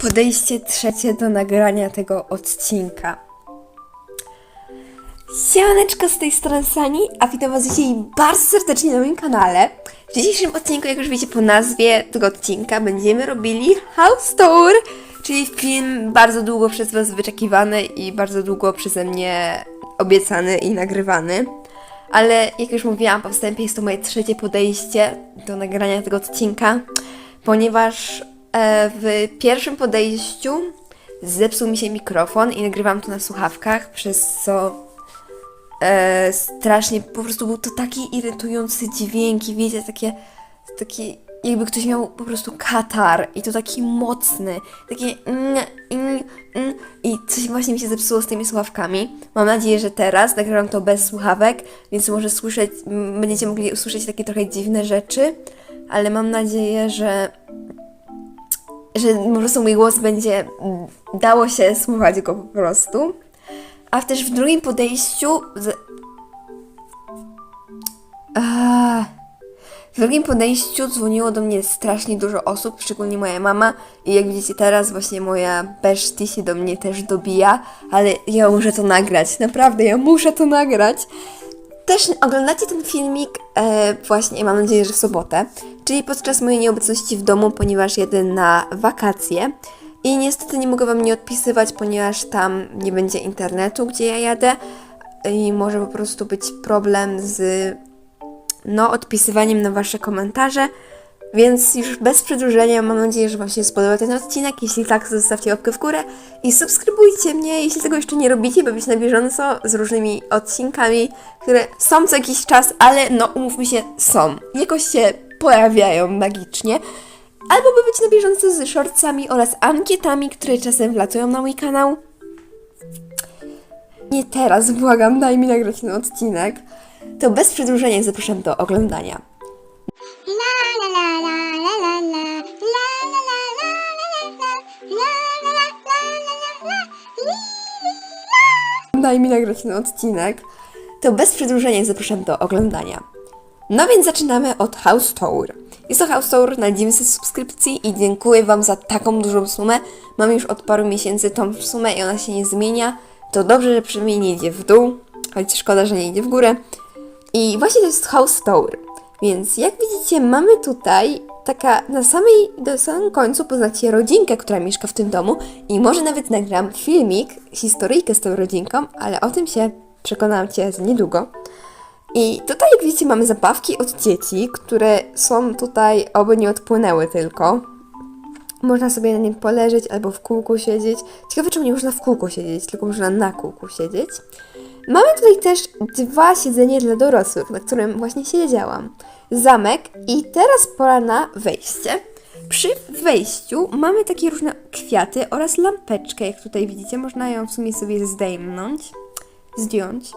podejście trzecie do nagrania tego odcinka. Siemaneczko z tej strony Sani, a witam Was dzisiaj bardzo serdecznie na moim kanale. W dzisiejszym odcinku, jak już wiecie po nazwie tego odcinka, będziemy robili House Tour, czyli film bardzo długo przez Was wyczekiwany i bardzo długo przeze mnie obiecany i nagrywany. Ale jak już mówiłam po wstępie, jest to moje trzecie podejście do nagrania tego odcinka, ponieważ w pierwszym podejściu zepsuł mi się mikrofon i nagrywam to na słuchawkach, przez co e, strasznie, po prostu był to taki irytujący dźwięk i wiecie, takie, taki jakby ktoś miał po prostu katar i to taki mocny, takie mm, i coś właśnie mi się zepsuło z tymi słuchawkami. Mam nadzieję, że teraz nagrywam to bez słuchawek, więc może słyszeć, będziecie mogli usłyszeć takie trochę dziwne rzeczy, ale mam nadzieję, że że po prostu mój głos będzie dało się słuchać go po prostu. A też w drugim podejściu. Z... W drugim podejściu dzwoniło do mnie strasznie dużo osób, szczególnie moja mama. I jak widzicie teraz, właśnie moja bestie się do mnie też dobija, ale ja muszę to nagrać. Naprawdę, ja muszę to nagrać. Też oglądacie ten filmik e, właśnie, mam nadzieję, że w sobotę, czyli podczas mojej nieobecności w domu, ponieważ jedę na wakacje. I niestety nie mogę Wam nie odpisywać, ponieważ tam nie będzie internetu, gdzie ja jadę. I może po prostu być problem z no, odpisywaniem na Wasze komentarze. Więc już bez przedłużenia mam nadzieję, że Wam się spodobał ten odcinek. Jeśli tak, zostawcie łapkę w górę i subskrybujcie mnie, jeśli tego jeszcze nie robicie, by być na bieżąco z różnymi odcinkami, które są co jakiś czas, ale no umówmy się, są. Jakoś się pojawiają magicznie. Albo by być na bieżąco z shortsami oraz ankietami, które czasem wlatują na mój kanał. Nie teraz, błagam, daj mi nagrać ten odcinek. To bez przedłużenia zapraszam do oglądania. Daj mi nagrać ten odcinek. To bez przedłużenia zapraszam do oglądania. No więc zaczynamy od House Tour. Jest to House Tour na 900 subskrypcji i dziękuję Wam za taką dużą sumę. Mam już od paru miesięcy tą sumę i ona się nie zmienia. To dobrze, że przynajmniej nie idzie w dół, choć szkoda, że nie idzie w górę. I właśnie to jest House Tour. Więc jak widzicie, mamy tutaj taka na samej, do samym końcu poznacie rodzinkę, która mieszka w tym domu i może nawet nagram filmik, historyjkę z tą rodzinką, ale o tym się przekonam Cię za niedługo. I tutaj, jak widzicie, mamy zabawki od dzieci, które są tutaj, oby nie odpłynęły tylko. Można sobie na nim poleżeć albo w kółku siedzieć. Ciekawe, czemu nie można w kółku siedzieć, tylko można na kółku siedzieć. Mamy tutaj też dwa siedzenie dla dorosłych, na którym właśnie siedziałam. Zamek i teraz pora na wejście. Przy wejściu mamy takie różne kwiaty oraz lampeczkę, jak tutaj widzicie. Można ją w sumie sobie zdejmnąć, zdjąć.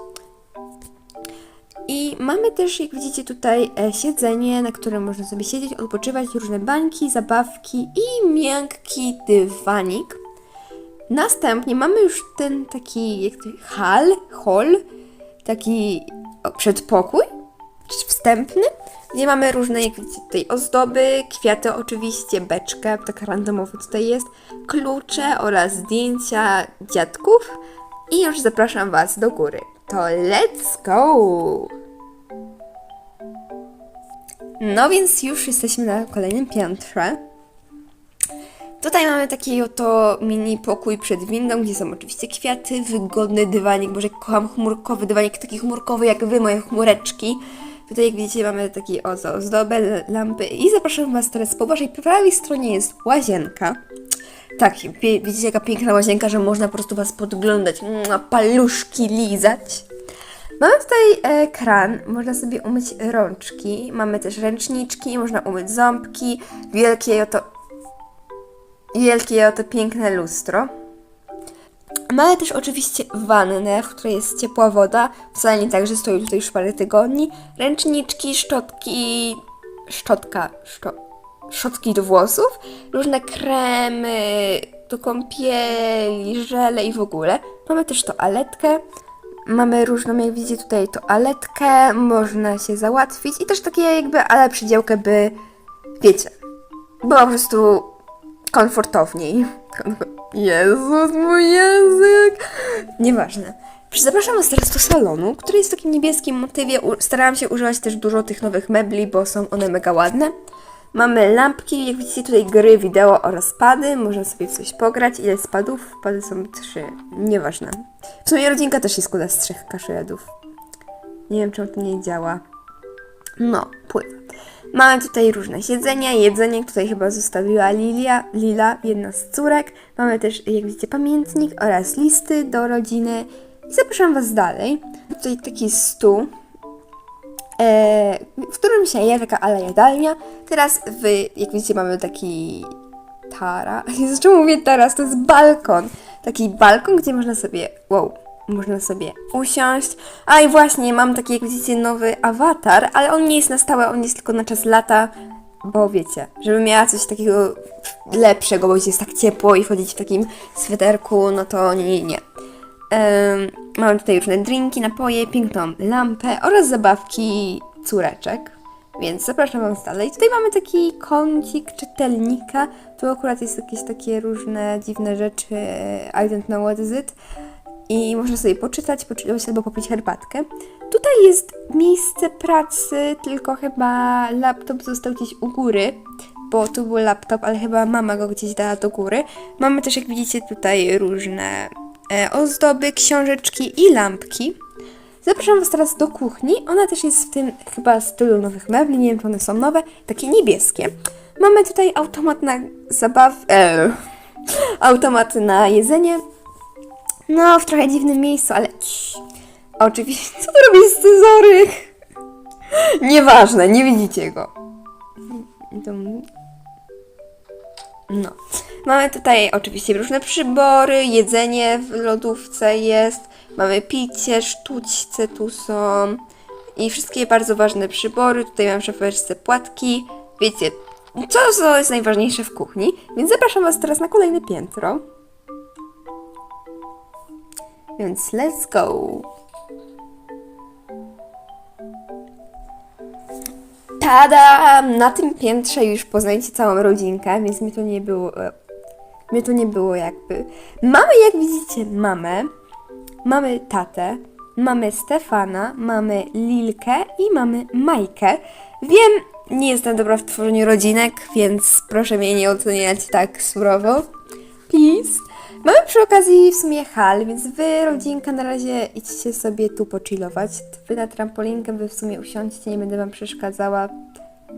I mamy też, jak widzicie tutaj, e, siedzenie, na którym można sobie siedzieć, odpoczywać, różne bańki, zabawki i miękki dywanik. Następnie mamy już ten taki, jak to hal, hall, taki przedpokój, wstępny, gdzie mamy różne, jak widzicie tutaj, ozdoby, kwiaty oczywiście, beczka, tak randomowo tutaj jest, klucze oraz zdjęcia dziadków. I już zapraszam Was do góry. To let's go! No więc już jesteśmy na kolejnym piętrze. Tutaj mamy taki oto mini pokój przed windą, gdzie są oczywiście kwiaty, wygodny dywanik, może kocham chmurkowy dywanik, taki chmurkowy jak Wy, moje chmureczki. Tutaj jak widzicie mamy taki ozo, ozdobę, lampy i zapraszam Was teraz po Waszej prawej stronie jest łazienka. Tak, widzicie jaka piękna łazienka, że można po prostu Was podglądać, paluszki lizać. Mamy tutaj e, kran, można sobie umyć rączki, mamy też ręczniczki, można umyć ząbki, wielkie oto wielkie oto piękne lustro. Mamy też oczywiście wannę, w której jest ciepła woda, wcale nie tak, że stoi tutaj już parę tygodni. Ręczniczki, szczotki, szczotka, szczo, szczotki do włosów, różne kremy do kąpieli, żele i w ogóle. Mamy też toaletkę. Mamy różną, jak widzicie tutaj, toaletkę, można się załatwić i też takie jakby, ale przydziałkę by, wiecie, była po prostu komfortowniej. Jezus, mój język! Nieważne. Zapraszam Was teraz do salonu, który jest w takim niebieskim motywie. Starałam się używać też dużo tych nowych mebli, bo są one mega ładne. Mamy lampki, jak widzicie tutaj gry, wideo oraz pady. Można sobie w coś pograć. Ile jest padów? Pady są trzy. Nieważne. W sumie rodzinka też jest składa z trzech kaszedów. Nie wiem, czemu to nie działa. No, pływa. Mamy tutaj różne siedzenia, jedzenie, tutaj chyba zostawiła Lilia, Lila, jedna z córek. Mamy też, jak widzicie, pamiętnik oraz listy do rodziny. I zapraszam Was dalej. Tutaj taki stół, e, w którym się je taka ala jadalnia. Teraz, w, jak widzicie, mamy taki tara. Jezu, czemu mówię teraz? To jest balkon. Taki balkon, gdzie można sobie, wow, można sobie usiąść. A i właśnie, mam taki, jak widzicie, nowy awatar, ale on nie jest na stałe, on jest tylko na czas lata, bo wiecie, żebym miała coś takiego lepszego, bo jest tak ciepło i chodzić w takim sweterku, no to nie, nie, nie. Em, mamy tutaj różne drinki, napoje, piękną lampę oraz zabawki córeczek. Więc zapraszam Was dalej. Tutaj mamy taki kącik czytelnika. Tu akurat jest jakieś takie różne dziwne rzeczy. I don't know what is it. I można sobie poczytać, poczytać albo popić herbatkę. Tutaj jest miejsce pracy, tylko chyba laptop został gdzieś u góry, bo tu był laptop, ale chyba mama go gdzieś dała do góry. Mamy też, jak widzicie, tutaj różne e, ozdoby, książeczki i lampki. Zapraszam Was teraz do kuchni. Ona też jest w tym chyba stylu nowych mebli. Nie wiem, czy one są nowe. Takie niebieskie. Mamy tutaj automat na zabaw... E, automat na jedzenie. No, w trochę dziwnym miejscu, ale... Oczywiście... Co tu robi scyzoryk? Nieważne, nie widzicie go. No. Mamy tutaj oczywiście różne przybory, jedzenie w lodówce jest, mamy picie, sztućce tu są i wszystkie bardzo ważne przybory. Tutaj mam w szafeczce płatki. Wiecie, co, co jest najważniejsze w kuchni, więc zapraszam Was teraz na kolejne piętro. Więc let's go! Tada! Na tym piętrze już poznajecie całą rodzinkę, więc mi to nie było. Mnie to nie było jakby. Mamy, jak widzicie, mamę, mamy tatę, mamy Stefana, mamy Lilkę i mamy Majkę. Wiem, nie jestem dobra w tworzeniu rodzinek, więc proszę mnie nie oceniać tak surowo. Please. Mamy przy okazji w sumie hal, więc wy, rodzinka, na razie idźcie sobie tu pochillować. Wy na trampolinkę, wy w sumie usiądźcie, nie będę wam przeszkadzała.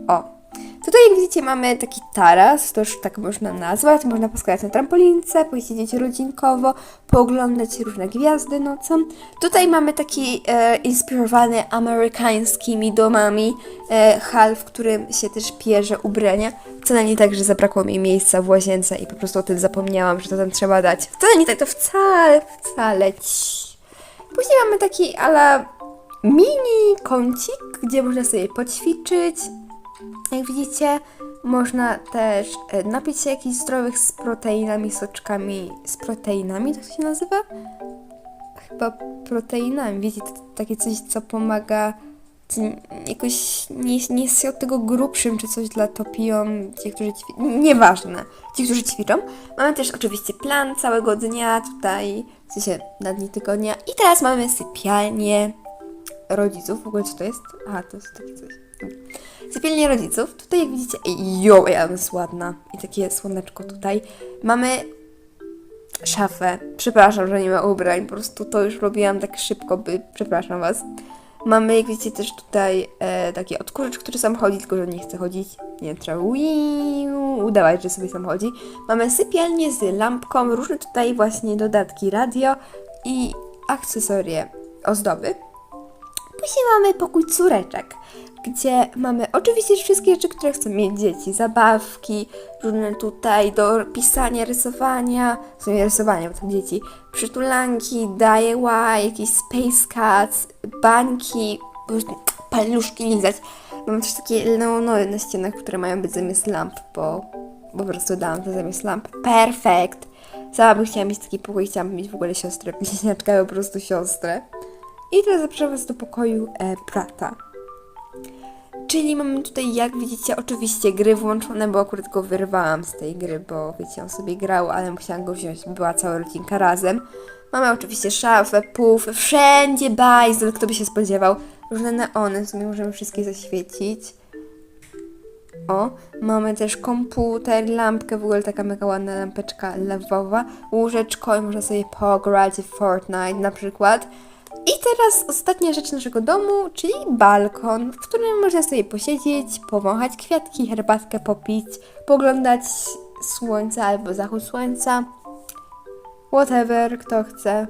O. Tutaj jak widzicie mamy taki taras, to już tak można nazwać. Można poskładać na trampolince, posiedzieć rodzinkowo, pooglądać różne gwiazdy nocą. Tutaj mamy taki e, inspirowany amerykańskimi domami e, hal, w którym się też pierze ubrania. Wcale nie tak, że zabrakło mi miejsca w łazience i po prostu o tym zapomniałam, że to tam trzeba dać. Wcale nie tak, to wcale, wcale. Ciii. Później mamy taki ala mini kącik, gdzie można sobie poćwiczyć, jak widzicie, można też e, napić się jakichś zdrowych z proteinami, soczkami, z proteinami, to się nazywa? Chyba proteinami, wiecie, takie coś, co pomaga, jakoś nie, nie jest się od tego grubszym, czy coś dla to piją ci, którzy ćwiczą, nieważne, ci, którzy ćwiczą. Mamy też oczywiście plan całego dnia tutaj, w sensie na dni tygodnia i teraz mamy sypialnię rodziców, w ogóle co to jest? Aha, to jest takie coś. Sypialnia rodziców. Tutaj jak widzicie, jo, ja jest ładna. I takie słoneczko tutaj. Mamy szafę. Przepraszam, że nie ma ubrań. Po prostu to już robiłam tak szybko, by... Przepraszam Was. Mamy, jak widzicie, też tutaj e, taki odkurzacz, który sam chodzi, tylko że nie chce chodzić. Nie trzeba uiu, udawać, że sobie sam chodzi. Mamy sypialnię z lampką, różne tutaj właśnie dodatki radio i akcesorie, ozdoby. Później mamy pokój córeczek, gdzie mamy oczywiście wszystkie rzeczy, które chcą mieć dzieci. Zabawki, różne tutaj do pisania, rysowania, w sumie rysowania, bo to dzieci. Przytulanki, dajeła, jakieś space cats, bańki, paluszki lizać. Mamy też takie neonory na ścianach, które mają być zamiast lamp, bo po prostu dałam to zamiast lamp. Perfekt! Sama bym chciała mieć taki pokój, chciałam mieć w ogóle siostrę, bliźniaczkę, po prostu siostrę. I teraz zapraszam Was do pokoju e, brata. Czy czyli mamy tutaj, jak widzicie, oczywiście gry włączone, bo akurat go wyrwałam z tej gry, bo wiecie, on sobie grał, ale musiałam go wziąć, była cała rodzinka razem. Mamy oczywiście szafę, puf, wszędzie bajzel, kto by się spodziewał. Różne neony, sobie możemy wszystkie zaświecić. O, mamy też komputer, lampkę, w ogóle taka mega ładna lampeczka lewowa, łóżeczko i można sobie pograć w Fortnite na przykład. I teraz ostatnia rzecz naszego domu, czyli balkon, w którym można sobie posiedzieć, powąchać kwiatki, herbatkę popić, poglądać słońce albo zachód słońca. Whatever, kto chce.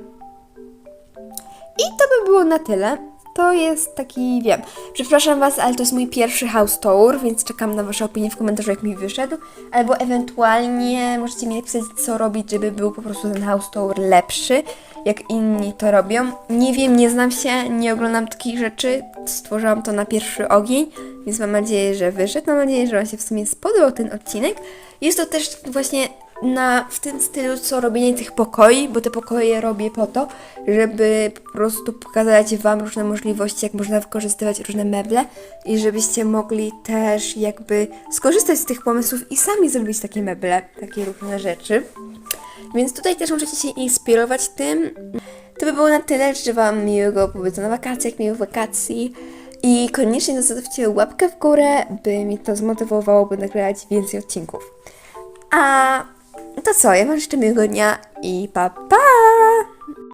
I to by było na tyle. To jest taki, wiem, przepraszam Was, ale to jest mój pierwszy house tour, więc czekam na Wasze opinie w komentarzu, jak mi wyszedł. Albo ewentualnie możecie mi napisać, co robić, żeby był po prostu ten house tour lepszy, jak inni to robią. Nie wiem, nie znam się, nie oglądam takich rzeczy. Stworzyłam to na pierwszy ogień, więc mam nadzieję, że wyszedł. Mam nadzieję, że Wam się w sumie spodobał ten odcinek. Jest to też właśnie na, w tym stylu, co robienie tych pokoi, bo te pokoje robię po to, żeby po prostu pokazać Wam różne możliwości, jak można wykorzystywać różne meble i żebyście mogli też jakby skorzystać z tych pomysłów i sami zrobić takie meble, takie różne rzeczy. Więc tutaj też możecie się inspirować tym. To by było na tyle, życzę Wam miłego pobytu na wakacjach, miłych wakacji i koniecznie zostawcie łapkę w górę, by mi to zmotywowało, by nagrywać więcej odcinków. A to co, ja Wam życzę miłego dnia i pa pa!